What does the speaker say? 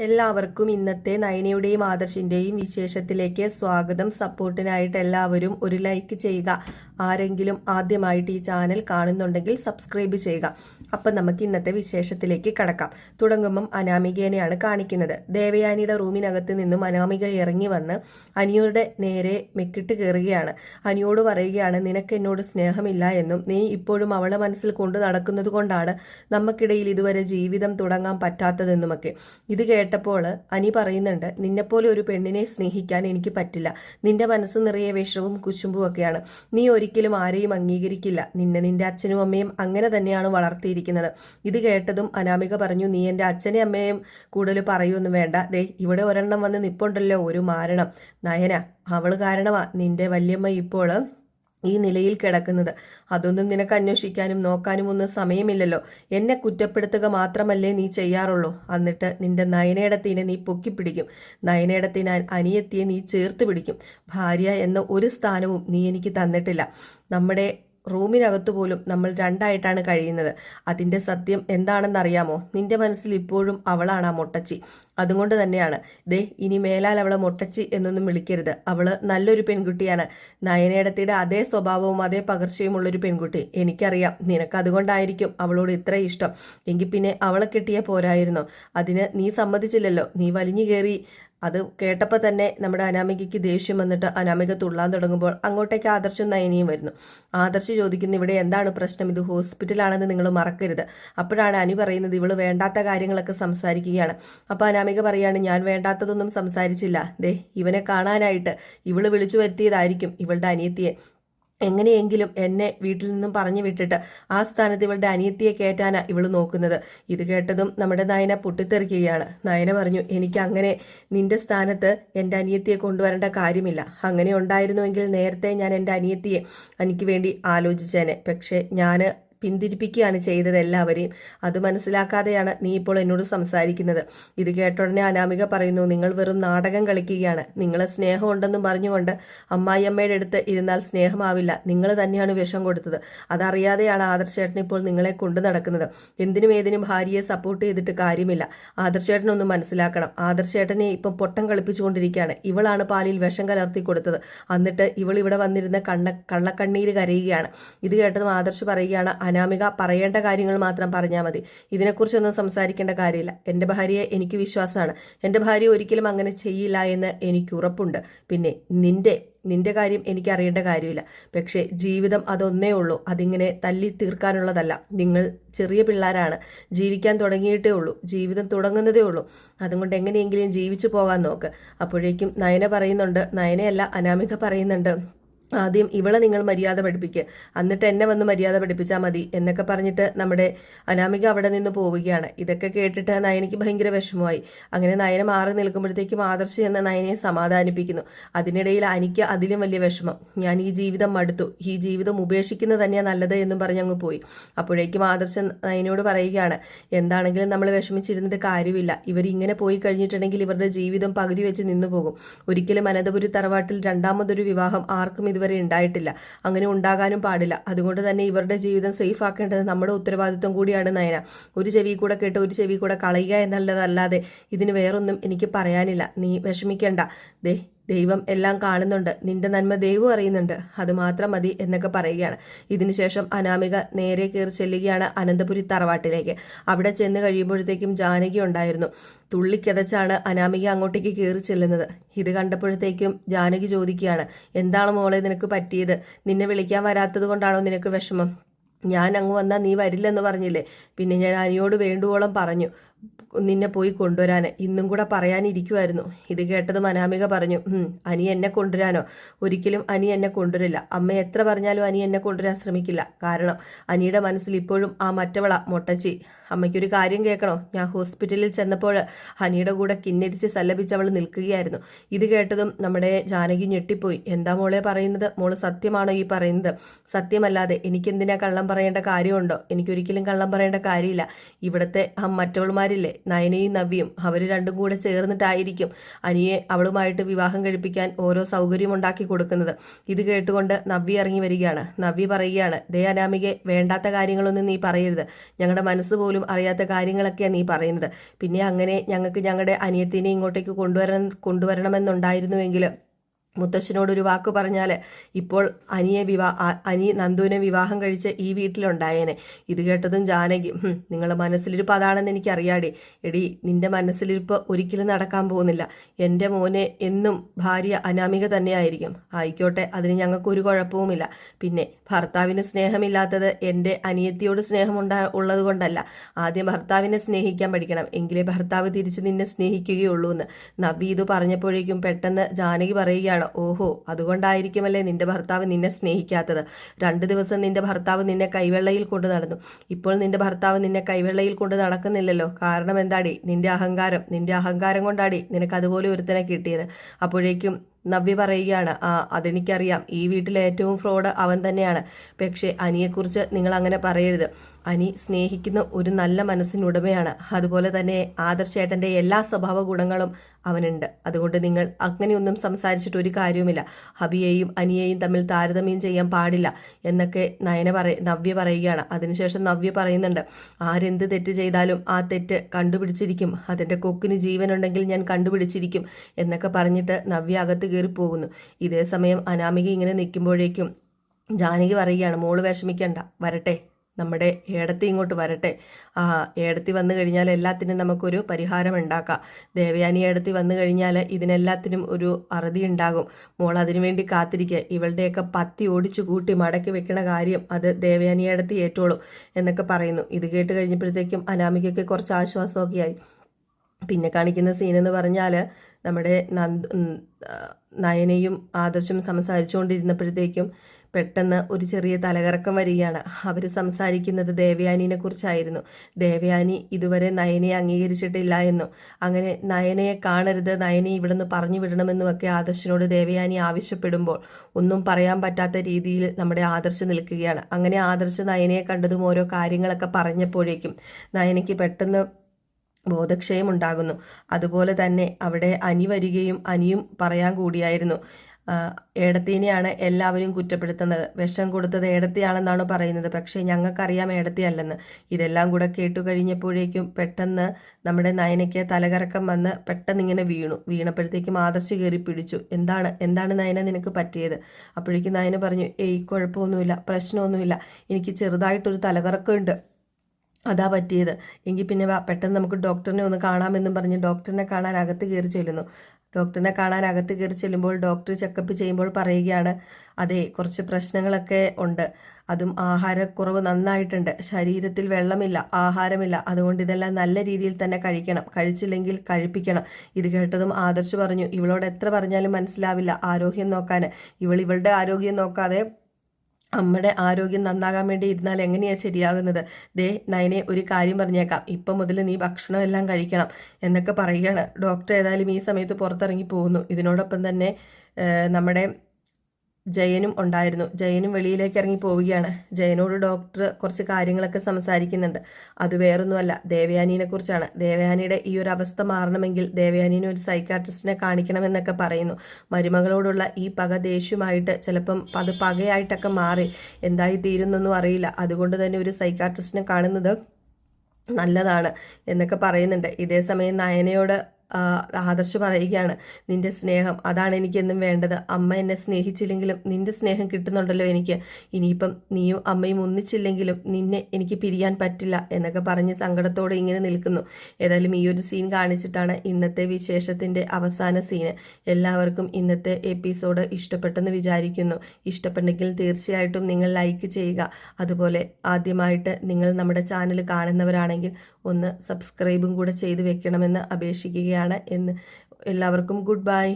എല്ലാവർക്കും ഇന്നത്തെ നയനയുടെയും ആദർശിന്റെയും വിശേഷത്തിലേക്ക് സ്വാഗതം. സപ്പോർട്ടിനായിട്ട് എല്ലാവരും ഒരു ലൈക്ക് ചെയ്യുക. ആരെങ്കിലും ആദ്യമായിട്ട് ഈ ചാനൽ കാണുന്നുണ്ടെങ്കിൽ സബ്സ്ക്രൈബ് ചെയ്യുക. അപ്പം നമുക്ക് ഇന്നത്തെ വിശേഷത്തിലേക്ക് കടക്കാം. തുടങ്ങുമ്പം അനാമികേനെയാണ് കാണിക്കുന്നത്. ദേവയാനിയുടെ റൂമിനകത്ത് നിന്നും അനാമിക ഇറങ്ങി വന്ന് അനിയുടെ നേരെ മെക്കിട്ട് കയറുകയാണ് അനിയോട് പറയുകയാണ് നിനക്ക് എന്നോട് സ്നേഹമില്ല എന്നും. നീ ഇപ്പോഴും അവളെ മനസ്സിൽ കൊണ്ടു നടക്കുന്നത് കൊണ്ടാണ് നമുക്കിടയിൽ ഇതുവരെ ജീവിതം തുടങ്ങാൻ പറ്റാത്തതെന്നുമൊക്കെ. ഇത് കേട്ടപ്പോൾ അനി പറയുന്നുണ്ട് നിന്നെപ്പോലെ ഒരു പെണ്ണിനെ സ്നേഹിക്കാൻ എനിക്ക് പറ്റില്ല. നിന്റെ മനസ്സ് നിറയെ വിഷവും കുശുമ്പും ഒക്കെയാണ്. നീ ഒരിക്കലും ആരെയും അംഗീകരിക്കില്ല. നിന്നെ നിന്റെ അച്ഛനും അമ്മയും അങ്ങനെ തന്നെയാണ് വളർത്തിയിരിക്കുന്നത്. ഇത് കേട്ടതും അനാമിക പറഞ്ഞു നീ എന്റെ അച്ഛനെയും അമ്മയും കൂടുതൽ പറയൊന്നും വേണ്ട. ദേ ഇവിടെ ഒരെണ്ണം വന്ന് നിപ്പുണ്ടല്ലോ ഒരു മാരണം. നയന അവൾ കാരണമാ. നിന്റെ വല്യമ്മ ഇപ്പോൾ ഈ നിലയിൽ കിടക്കുന്നത്. അതൊന്നും നിനക്ക് അന്വേഷിക്കാനും നോക്കാനും ഒന്നും സമയമില്ലല്ലോ. എന്നെ കുറ്റപ്പെടുത്തുക മാത്രമല്ലേ നീ ചെയ്യാറുള്ളൂ. എന്നിട്ട് നിന്റെ നയനേടത്തിനെ നീ പൊക്കിപ്പിടിക്കും. നയനേടത്തിന് അനിയത്തിയെ നീ ചേർത്ത് പിടിക്കും. ഭാര്യ എന്ന ഒരു സ്ഥാനവും നീ എനിക്ക് തന്നിട്ടില്ല. നമ്മുടെ റൂമിനകത്തു പോലും നമ്മൾ രണ്ടായിട്ടാണ് കഴിയുന്നത്. അതിന്റെ സത്യം എന്താണെന്നറിയാമോ? നിന്റെ മനസ്സിൽ ഇപ്പോഴും അവളാണ് ആ മൊട്ടച്ചി. അതുകൊണ്ട് തന്നെയാണ്. ദേ ഇനി മേലാൽ അവളെ മൊട്ടച്ചി എന്നൊന്നും വിളിക്കരുത്. അവൾ നല്ലൊരു പെൺകുട്ടിയാണ്. നയനേടത്തിയുടെ അതേ സ്വഭാവവും അതേ പകർച്ചയും ഉള്ളൊരു പെൺകുട്ടി. എനിക്കറിയാം. നിനക്ക് അതുകൊണ്ടായിരിക്കും അവളോട് ഇത്ര ഇഷ്ടം. എങ്കിൽ പിന്നെ അവളെ കിട്ടിയ പോരായിരുന്നു. അതിന് നീ സമ്മതിച്ചില്ലല്ലോ. നീ വലിഞ്ഞു കയറി അത് കേട്ടപ്പോൾ തന്നെ നമ്മുടെ അനാമികയ്ക്ക് ദേഷ്യം വന്നിട്ട് അനാമിക തുള്ളാൻ തുടങ്ങുമ്പോൾ അങ്ങോട്ടേക്ക് ആദർശം നയനിയും വരുന്നു. ആദർശ് ചോദിക്കുന്നു ഇവിടെ എന്താണ് പ്രശ്നം? ഇത് ഹോസ്പിറ്റലാണെന്ന് നിങ്ങൾ മറക്കരുത്. അപ്പോഴാണ് അനി പറയുന്നത് ഇവൾ വേണ്ടാത്ത കാര്യങ്ങളൊക്കെ സംസാരിക്കുകയാണ്. അപ്പോൾ അനാമിക പറയാണ് ഞാൻ വേണ്ടാത്തതൊന്നും സംസാരിച്ചില്ല. ദേ ഇവനെ കാണാനായിട്ട് ഇവൾ വിളിച്ചു വരുത്തിയതായിരിക്കും ഇവളുടെ അനിയത്തിയെ. എങ്ങനെയെങ്കിലും എന്നെ വീട്ടിൽ നിന്നും പറഞ്ഞു വിട്ടിട്ട് ആ സ്ഥാനത്ത് ഇവളുടെ അനിയത്തിയെ കയറ്റാനാ ഇവൾ നോക്കുന്നത്. ഇത് കേട്ടതും നമ്മുടെ നയന പൊട്ടിത്തെറിക്കുകയാണ്. നയന പറഞ്ഞു എനിക്ക് അങ്ങനെ നിന്റെ സ്ഥാനത്ത് എന്റെ അനിയത്തിയെ കൊണ്ടുവരേണ്ട കാര്യമില്ല. അങ്ങനെ ഉണ്ടായിരുന്നുവെങ്കിൽ നേരത്തെ ഞാൻ എന്റെ അനിയത്തിയെ എനിക്ക് വേണ്ടി ആലോചിച്ചേനെ. പക്ഷേ ഞാൻ പിന്തിരിപ്പിക്കുകയാണ് ചെയ്തത് എല്ലാവരെയും. അത് മനസ്സിലാക്കാതെയാണ് നീ ഇപ്പോൾ എന്നോട് സംസാരിക്കുന്നത്. ഇത് കേട്ടോടനെ അനാമിക പറയുന്നു നിങ്ങൾ വെറും നാടകം കളിക്കുകയാണ്. നിങ്ങളെ സ്നേഹമുണ്ടെന്നും പറഞ്ഞുകൊണ്ട് അമ്മായിയമ്മയുടെ അടുത്ത് ഇരുന്നാൽ സ്നേഹമാവില്ല. നിങ്ങൾ തന്നെയാണ് വിഷം കൊടുത്തത്. അതറിയാതെയാണ് ആദർശേട്ടൻ ഇപ്പോൾ നിങ്ങളെ കൊണ്ടു നടക്കുന്നത്. എന്തിനും ഏതിനും ഭാര്യയെ സപ്പോർട്ട് ചെയ്തിട്ട് കാര്യമില്ല. ആദർശേട്ടനൊന്നും മനസ്സിലാക്കണം. ആദർശേട്ടനെ ഇപ്പം പൊട്ടം കളിപ്പിച്ചുകൊണ്ടിരിക്കുകയാണ്. ഇവളാണ് പാലിൽ വിഷം കലർത്തി കൊടുത്തത്. എന്നിട്ട് ഇവൾ ഇവിടെ വന്നിരുന്ന കണ്ണ കള്ളക്കണ്ണീര് കരയുകയാണ്. ഇത് കേട്ടതും ആദർശ് പറയുകയാണ് അനാമിക പറയേണ്ട കാര്യങ്ങൾ മാത്രം പറഞ്ഞാൽ മതി. ഇതിനെക്കുറിച്ചൊന്നും സംസാരിക്കേണ്ട കാര്യമില്ല. എന്റെ ഭാര്യയെ എനിക്ക് വിശ്വാസമാണ്. എന്റെ ഭാര്യ ഒരിക്കലും അങ്ങനെ ചെയ്യില്ല എന്ന് എനിക്ക് ഉറപ്പുണ്ട്. പിന്നെ നിന്റെ നിന്റെ കാര്യം എനിക്ക് അറിയേണ്ട കാര്യമില്ല. പക്ഷേ ജീവിതം അതൊന്നേ ഉള്ളൂ. അതിങ്ങനെ തല്ലി തീർക്കാനുള്ളതല്ല. നിങ്ങൾ ചെറിയ പിള്ളേരാണ്. ജീവിക്കാൻ തുടങ്ങിയിട്ടേ ഉള്ളൂ. ജീവിതം തുടങ്ങുന്നതേ ഉള്ളൂ. അതുകൊണ്ട് എങ്ങനെയെങ്കിലും ജീവിച്ചു പോകാൻ നോക്ക്. അപ്പോഴേക്കും നയന പറയുന്നുണ്ട്. നയനയല്ല അനാമിക പറയുന്നുണ്ട്. ആദ്യം ഇവളെ നിങ്ങൾ മര്യാദ പഠിപ്പിക്കുക എന്നിട്ട് എന്നെ വന്ന് മര്യാദ പഠിപ്പിച്ചാൽ മതി എന്നൊക്കെ പറഞ്ഞിട്ട് നമ്മുടെ അനാമിക അവിടെ നിന്ന് പോവുകയാണ്. ഇതൊക്കെ കേട്ടിട്ട് നയനിക്ക് ഭയങ്കര വിഷമമായി. അങ്ങനെ നയന മാറി നിൽക്കുമ്പോഴത്തേക്കും ആദർശ് എന്ന നയനെ സമാധാനിപ്പിക്കുന്നു. അതിനിടയിൽ അനിക്ക് അതിലും വലിയ വിഷമം. ഞാൻ ഈ ജീവിതം മടുത്തു. ഈ ജീവിതം ഉപേക്ഷിക്കുന്നത് തന്നെയാണ് നല്ലത് എന്നും പറഞ്ഞ് അങ്ങ് പോയി. അപ്പോഴേക്കും ആദർശ നയനോട് പറയുകയാണ് എന്താണെങ്കിലും നമ്മൾ വിഷമിച്ചിരുന്നിട്ട് കാര്യമില്ല. ഇവർ ഇങ്ങനെ പോയി കഴിഞ്ഞിട്ടുണ്ടെങ്കിൽ ഇവരുടെ ജീവിതം പകുതി വെച്ച് നിന്നു പോകും. ഒരിക്കലും അനന്തപുരി തറവാട്ടിൽ രണ്ടാമതൊരു വിവാഹം ആർക്കും ഇതുവരെ ഉണ്ടായിട്ടില്ല. അങ്ങനെ ഉണ്ടാകാനും പാടില്ല. അതുകൊണ്ട് തന്നെ ഇവരുടെ ജീവിതം സേഫ് ആക്കേണ്ടത് നമ്മുടെ ഉത്തരവാദിത്വം കൂടിയാണ് നയന. ഒരു ചെവി കൂടെ കേട്ട് ഒരു ചെവി കൂടെ കളയുക എന്നുള്ളതല്ലാതെ ഇതിന് വേറൊന്നും എനിക്ക് പറയാനില്ല. നീ വിഷമിക്കേണ്ട. ദേ ദൈവം എല്ലാം കാണുന്നുണ്ട്. നിന്റെ നന്മ ദൈവം അറിയുന്നുണ്ട്. അതുമാത്രം മതി എന്നൊക്കെ പറയുകയാണ്. ഇതിനുശേഷം അനാമിക നേരെ കയറി ചെല്ലുകയാണ് അനന്തപുരി തറവാട്ടിലേക്ക്. അവിടെ ചെന്ന് കഴിയുമ്പോഴത്തേക്കും ജാനകി ഉണ്ടായിരുന്നു. തുള്ളിക്കതച്ചാണ് അനാമിക അങ്ങോട്ടേക്ക് കയറി ചെല്ലുന്നത്. ഇത് കണ്ടപ്പോഴത്തേക്കും ജാനകി ചോദിക്കുകയാണ് എന്താണ് മോളെ നിനക്ക് പറ്റിയത്? നിന്നെ വിളിക്കാൻ വരാത്തത് കൊണ്ടാണോ നിനക്ക് വിഷമം? ഞാൻ അങ്ങ് വന്നാൽ നീ വരില്ലെന്ന് പറഞ്ഞില്ലേ? പിന്നെ ഞാൻ അനിയോട് വേണ്ടുവോളം പറഞ്ഞു. നിന്നെ പോയി കൊണ്ടുവരാൻ. ഇന്നും കൂടെ പറയാനിരിക്കുമായിരുന്നു ഇത് കേട്ടത് മനാമിക പറഞ്ഞു അനി എന്നെ കൊണ്ടുവരാനോ? ഒരിക്കലും അനി എന്നെ കൊണ്ടുവരില്ല. അമ്മ എത്ര പറഞ്ഞാലും അനി എന്നെ കൊണ്ടുവരാൻ ശ്രമിക്കില്ല. കാരണം അനിയുടെ മനസ്സിൽ ഇപ്പോഴും ആ മറ്റവള മൊട്ടച്ചി. അമ്മയ്ക്കൊരു കാര്യം കേൾക്കണോ? ഞാൻ ഹോസ്പിറ്റലിൽ ചെന്നപ്പോൾ ഹനിയുടെ കൂടെ കിന്നരിച്ച് സല്ലപിച്ച് അവൾ നിൽക്കുകയായിരുന്നു. ഇത് കേട്ടതും നമ്മുടെ ജാനകി ഞെട്ടിപ്പോയി. എന്താ മോളെ പറയുന്നത്? മോൾ സത്യമാണോ ഈ പറയുന്നത്? സത്യമല്ലാതെ എനിക്കെന്തിനാ കള്ളം പറയേണ്ട കാര്യമുണ്ടോ? എനിക്കൊരിക്കലും കള്ളം പറയേണ്ട കാര്യമില്ല. ഇവിടുത്തെ ആ മറ്റവൾമാർ കൂട്ടുകാരില്ലേ നയനയും നവ്യയും അവർ രണ്ടും കൂടെ ചേർന്നിട്ടായിരിക്കും അനിയെ അവളുമായിട്ട് വിവാഹം കഴിപ്പിക്കാൻ ഓരോ സൗകര്യം ഉണ്ടാക്കി കൊടുക്കുന്നത്. ഇത് കേട്ടുകൊണ്ട് നവ്യ ഇറങ്ങി വരികയാണ്. നവ്യ പറയുകയാണ് ദേ അനാമികെ വേണ്ടാത്ത കാര്യങ്ങളൊന്നും നീ പറയരുത്. ഞങ്ങളുടെ മനസ്സ് പോലും അറിയാത്ത കാര്യങ്ങളൊക്കെയാണ് നീ പറയുന്നത്. പിന്നെ അങ്ങനെ ഞങ്ങൾക്ക് ഞങ്ങളുടെ അനിയത്തിനെ ഇങ്ങോട്ടേക്ക് കൊണ്ടുവരണം കൊണ്ടുവരണമെന്നുണ്ടായിരുന്നുവെങ്കിൽ മുത്തശ്ശനോട് ഒരു വാക്ക് പറഞ്ഞാൽ ഇപ്പോൾ അനിയെ വിവാ അനി നന്ദുവിനെ വിവാഹം കഴിച്ച് ഈ വീട്ടിലുണ്ടായേനെ. ഇത് കേട്ടതും ജാനകി നിങ്ങളുടെ മനസ്സിലിരിപ്പ് അതാണെന്ന് എനിക്കറിയാടി. എടി നിന്റെ മനസ്സിലിരിപ്പ് ഒരിക്കലും നടക്കാൻ പോകുന്നില്ല. എന്റെ മോനെ എന്നും ഭാര്യ അനാമിക തന്നെയായിരിക്കും. ആയിക്കോട്ടെ അതിന് ഞങ്ങൾക്കൊരു കുഴപ്പവുമില്ല. പിന്നെ ഭർത്താവിന് സ്നേഹമില്ലാത്തത് എന്റെ അനിയത്തിയോട് സ്നേഹമുണ്ടാ ഉള്ളത് കൊണ്ടല്ല ആദ്യം ഭർത്താവിനെ സ്നേഹിക്കാൻ പഠിക്കണം. എങ്കിലേ ഭർത്താവ് തിരിച്ച് നിന്നെ സ്നേഹിക്കുകയുള്ളൂ എന്ന് നവ്വി ഇത് പറഞ്ഞപ്പോഴേക്കും പെട്ടെന്ന് ജാനകി പറയുകയാണ് ഓഹോ അതുകൊണ്ടായിരിക്കുമല്ലേ നിന്റെ ഭർത്താവ് നിന്നെ സ്നേഹിക്കാത്തത്? രണ്ട് ദിവസം നിന്റെ ഭർത്താവ് നിന്നെ കൈവെള്ളയിൽ കൊണ്ട് നടന്നു. ഇപ്പോൾ നിന്റെ ഭർത്താവ് നിന്നെ കൈവെള്ളയിൽ കൊണ്ട് നടക്കുന്നില്ലല്ലോ. കാരണം എന്താടി? നിന്റെ അഹങ്കാരം. നിന്റെ അഹങ്കാരം കൊണ്ടാടി നിനക്ക് അതുപോലെ ഒരുത്തനെ കിട്ടിയത്. അപ്പോഴേക്കും നവ്യ പറയുകയാണ് ആ അതെനിക്കറിയാം. ഈ വീട്ടിലെ ഏറ്റവും ഫ്രോഡ് അവൻ തന്നെയാണ്. പക്ഷേ അനിയെക്കുറിച്ച് നിങ്ങൾ അങ്ങനെ പറയരുത്. അനി സ്നേഹിക്കുന്ന ഒരു നല്ല മനസ്സിനുടമയാണ്. അതുപോലെ തന്നെ ആദർശേട്ടന്റെ എല്ലാ സ്വഭാവ ഗുണങ്ങളും അവനുണ്ട്. അതുകൊണ്ട് നിങ്ങൾ അങ്ങനെയൊന്നും സംസാരിച്ചിട്ട് ഒരു കാര്യവുമില്ല. ഹബിയെയും അനിയെയും തമ്മിൽ താരതമ്യം ചെയ്യാൻ പാടില്ല എന്നൊക്കെ നയന പറയ നവ്യ പറയുകയാണ്. അതിനുശേഷം നവ്യ പറയുന്നുണ്ട് ആരെന്ത് തെറ്റ് ചെയ്താലും ആ തെറ്റ് കണ്ടുപിടിച്ചിരിക്കും. അതിന്റെ കൊക്കിന് ജീവനുണ്ടെങ്കിൽ ഞാൻ കണ്ടുപിടിച്ചിരിക്കും എന്നൊക്കെ പറഞ്ഞിട്ട് നവ്യ അകത്ത് കയറി പോകുന്നു. ഇതേ സമയം അനാമിക ഇങ്ങനെ നിൽക്കുമ്പോഴേക്കും ജാനകി പറയുകയാണ് മോൾ വിഷമിക്കണ്ട വരട്ടെ. നമ്മുടെ ഏടത്തി ഇങ്ങോട്ട് വരട്ടെ. ആ ഏടത്തി വന്നു കഴിഞ്ഞാൽ എല്ലാത്തിനും നമുക്കൊരു പരിഹാരം ഉണ്ടാക്കാം. ദേവയാനി ഏടത്തി വന്നു കഴിഞ്ഞാൽ ഇതിനെല്ലാത്തിനും ഒരു അറുതി ഉണ്ടാകും. മോൾ അതിനുവേണ്ടി കാത്തിരിക്കുക. ഇവളുടെയൊക്കെ പത്തി ഓടിച്ചു കൂട്ടി മടക്കി വെക്കണ കാര്യം അത് ദേവയാനി ഏടത്തി ഏറ്റോളും എന്നൊക്കെ പറയുന്നു. ഇത് കേട്ട് കഴിഞ്ഞപ്പോഴത്തേക്കും അനാമികയ്ക്ക് കുറച്ച് ആശ്വാസമൊക്കെ ആയി. പിന്നെ കാണിക്കുന്ന സീൻ എന്ന് പറഞ്ഞാൽ നമ്മുടെ നന്ദ നയനയും ആദർശും സംസാരിച്ചുകൊണ്ടിരുന്നപ്പോഴത്തേക്കും പെട്ടെന്ന് ഒരു ചെറിയ തലകറക്കം വരികയാണ്. അവർ സംസാരിക്കുന്നത് ദേവയാനിനെ കുറിച്ചായിരുന്നു. ദേവയാനി ഇതുവരെ നയനയെ അംഗീകരിച്ചിട്ടില്ല എന്നും അങ്ങനെ നയനയെ കാണരുത് നയനെ ഇവിടുന്ന് പറഞ്ഞു വിടണമെന്നുമൊക്കെ ആദർശിനോട് ദേവയാനി ആവശ്യപ്പെടുമ്പോൾ ഒന്നും പറയാൻ പറ്റാത്ത രീതിയിൽ നമ്മുടെ ആദർശ് നിൽക്കുകയാണ്. അങ്ങനെ ആദർശ് നയനയെ കണ്ടതും ഓരോ കാര്യങ്ങളൊക്കെ പറഞ്ഞപ്പോഴേക്കും നയനയ്ക്ക് പെട്ടെന്ന് ബോധക്ഷയം ഉണ്ടാകുന്നു. അതുപോലെ തന്നെ അവിടെ അനി വരികയും അനിയും പറയാൻ കൂടിയായിരുന്നു. ഏടത്തീനെയാണ് എല്ലാവരും കുറ്റപ്പെടുത്തുന്നത്. വിഷം കൊടുത്തത് ഏടത്തിയാണെന്നാണ് പറയുന്നത്. പക്ഷേ ഞങ്ങൾക്കറിയാം ഏടത്തിയല്ലെന്ന്. ഇതെല്ലാം കൂടെ കേട്ടു കഴിഞ്ഞപ്പോഴേക്കും പെട്ടെന്ന് നമ്മുടെ നയനയ്ക്ക് തലകറക്കം വന്ന് പെട്ടെന്ന് ഇങ്ങനെ വീണു. വീണപ്പോഴത്തേക്കും ആദർശ് കയറി പിടിച്ചു. എന്താണ്? എന്താണ് നയന നിനക്ക് പറ്റിയത്? അപ്പോഴേക്കും നയന പറഞ്ഞു ഏയ് കുഴപ്പമൊന്നുമില്ല. പ്രശ്നമൊന്നുമില്ല. എനിക്ക് ചെറുതായിട്ടൊരു തലകറക്കമുണ്ട്. അതാ പറ്റിയത്. എങ്കിൽ പിന്നെ പെട്ടെന്ന് നമുക്ക് ഡോക്ടറിനെ ഒന്ന് കാണാമെന്നും പറഞ്ഞ് ഡോക്ടറിനെ കാണാൻ അകത്ത് കയറി ചെല്ലുന്നു. ഡോക്ടറിനെ കാണാൻ അകത്ത് കയറി ചെല്ലുമ്പോൾ ഡോക്ടർ ചെക്കപ്പ് ചെയ്യുമ്പോൾ പറയുകയാണ് അതെ കുറച്ച് പ്രശ്നങ്ങളൊക്കെ ഉണ്ട്. അതും ആഹാരക്കുറവ് നന്നായിട്ടുണ്ട്. ശരീരത്തിൽ വെള്ളമില്ല ആഹാരമില്ല. അതുകൊണ്ട് ഇതെല്ലാം നല്ല രീതിയിൽ തന്നെ കഴിക്കണം. കഴിച്ചില്ലെങ്കിൽ കഴിപ്പിക്കണം. ഇത് കേട്ടതും ആദർശ് പറഞ്ഞു ഇവളോട് എത്ര പറഞ്ഞാലും മനസ്സിലാവില്ല ആരോഗ്യം നോക്കാൻ ഇവൾ ഇവളുടെ ആരോഗ്യം നോക്കാതെ അമ്മയുടെ ആരോഗ്യം നന്നാകാൻ വേണ്ടി ഇരുന്നാൽ എങ്ങനെയാണ് ശരിയാകുന്നത്? ദേ നയനെ ഒരു കാര്യം പറഞ്ഞേക്കാം. ഇപ്പം മുതൽ നീ ഭക്ഷണമെല്ലാം കഴിക്കണം എന്നൊക്കെ പറയുകയാണ്. ഡോക്ടർ ഏതായാലും ഈ സമയത്ത് പുറത്തിറങ്ങി പോകുന്നു. ഇതിനോടൊപ്പം തന്നെ നമ്മുടെ ജയനും ഉണ്ടായിരുന്നു. ജയനും വെളിയിലേക്ക് ഇറങ്ങി പോവുകയാണ്. ജയനോട് ഡോക്ടർ കുറച്ച് കാര്യങ്ങളൊക്കെ സംസാരിക്കുന്നുണ്ട്. അത് വേറൊന്നുമല്ല ദേവയാനിനെ കുറിച്ചാണ്. ദേവയാനിയുടെ ഈ ഒരു അവസ്ഥ മാറണമെങ്കിൽ ദേവയാനീനെ ഒരു സൈക്കാട്രിസ്റ്റിനെ കാണിക്കണമെന്നൊക്കെ പറയുന്നു. മരുമകളോടുള്ള ഈ പക ദേഷ്യമായിട്ട് ചിലപ്പം അത് പകയായിട്ടൊക്കെ മാറി. എന്തായി തീരുന്നൊന്നും അറിയില്ല. അതുകൊണ്ട് തന്നെ ഒരു സൈക്കാട്രിസ്റ്റിനെ കാണുന്നത് നല്ലതാണ് എന്നൊക്കെ പറയുന്നുണ്ട്. ഇതേ സമയം നയനയോട് ആദർശ് പറയുകയാണ് നിന്റെ സ്നേഹം അതാണ് എനിക്കെന്നും വേണ്ടത്. അമ്മ എന്നെ സ്നേഹിച്ചില്ലെങ്കിലും നിന്റെ സ്നേഹം കിട്ടുന്നുണ്ടല്ലോ എനിക്ക്. ഇനിയിപ്പം നീയും അമ്മയും ഒന്നിച്ചില്ലെങ്കിലും നിന്നെ എനിക്ക് പിരിയാൻ പറ്റില്ല എന്നൊക്കെ പറഞ്ഞ് സങ്കടത്തോടെ ഇങ്ങനെ നിൽക്കുന്നു. ഏതായാലും ഈ ഒരു സീൻ കാണിച്ചിട്ടാണ് ഇന്നത്തെ വിശേഷത്തിന്റെ അവസാന സീന്. എല്ലാവർക്കും ഇന്നത്തെ എപ്പിസോഡ് ഇഷ്ടപ്പെട്ടെന്ന് വിചാരിക്കുന്നു. ഇഷ്ടപ്പെട്ടെങ്കിൽ തീർച്ചയായിട്ടും നിങ്ങൾ ലൈക്ക് ചെയ്യുക. അതുപോലെ ആദ്യമായിട്ട് നിങ്ങൾ നമ്മുടെ ചാനൽ കാണുന്നവരാണെങ്കിൽ ഒന്ന് സബ്സ്ക്രൈബും കൂടെ ചെയ്തു വെക്കണമെന്ന് അപേക്ഷിക്കുകയാണ് എന്ന് എല്ലാവർക്കും ഗുഡ് ബൈ.